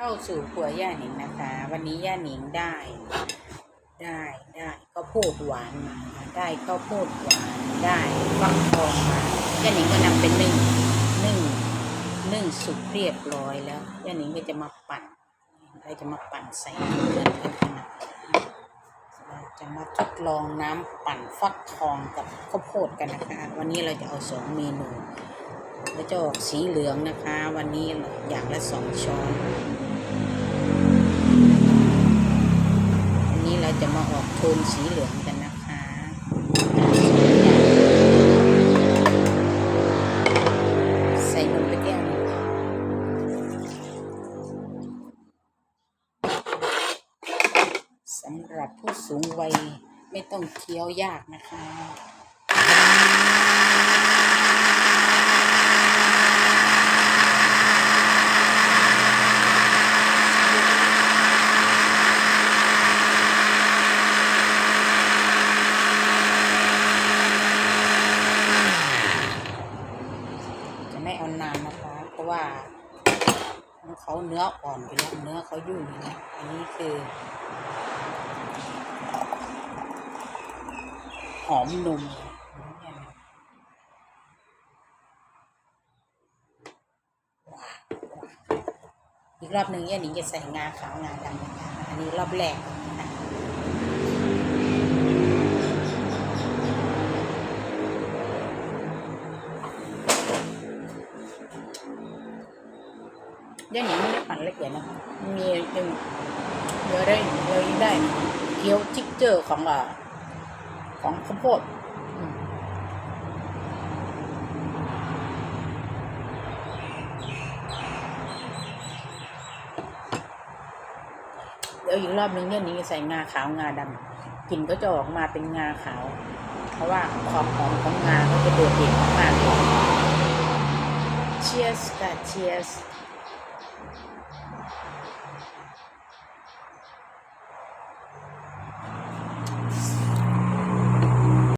เข้าสู่ครัวย่าหนิงนะคะ วันนี้ย่าหนิงได้ ได้ได้ข้าวโพดหวานมาได้ข้าวโพดหวานได้ฟักทองมาย่าหนิงก็นำเป็นนึ่งนึ่งนึ่งสุกเรียบร้อยแล้วย่าหนิงก็จะมาปั่นเราจะมาปั่นใส่น้ำเดือดกันนะเราจะมาทดลองน้ำปั่นฟักทองกับข้าวโพดกันนะคะ วันนี้เราจะเอาสองเมนูแล้วจะออกสีเหลืองนะคะ วันนี้อย่างละสองช้อนเราจะมาออก โทนสีเหลืองกันนะคะใส่นมไปแก้วนึงสำหรับผู้สูงวัยไม่ต้องเคี้ยวยากนะคะ ไม่เอานานนะคะ เพราะว่าเขาเนื้ออ่อนไปแล้วเนื้อเขายุ่ยอยู่นะอันนี้คือ หอมนมอีกรอบหนึ่งเนี่ยหนิงจะใส่งาขาวงาดำนะคะอันนี้รอบแรก เดี๋ยวนิงไม่ได้ปั่นละเอียดนะมียังเดี๋ยวได้เดี๋ยวได้เกี๊ยวจิ๊กเจอร์ของอะของข้าวโพดเดี๋ยวอีกรอบนึงเนี่ยนี้ใส่งาขาวงาดำกลิ่นก็จะออกมาเป็นงาขาว เพราะว่าความหอมของงาก็จะโดดเด่นมากเลย Cheers ค่ะ Cheers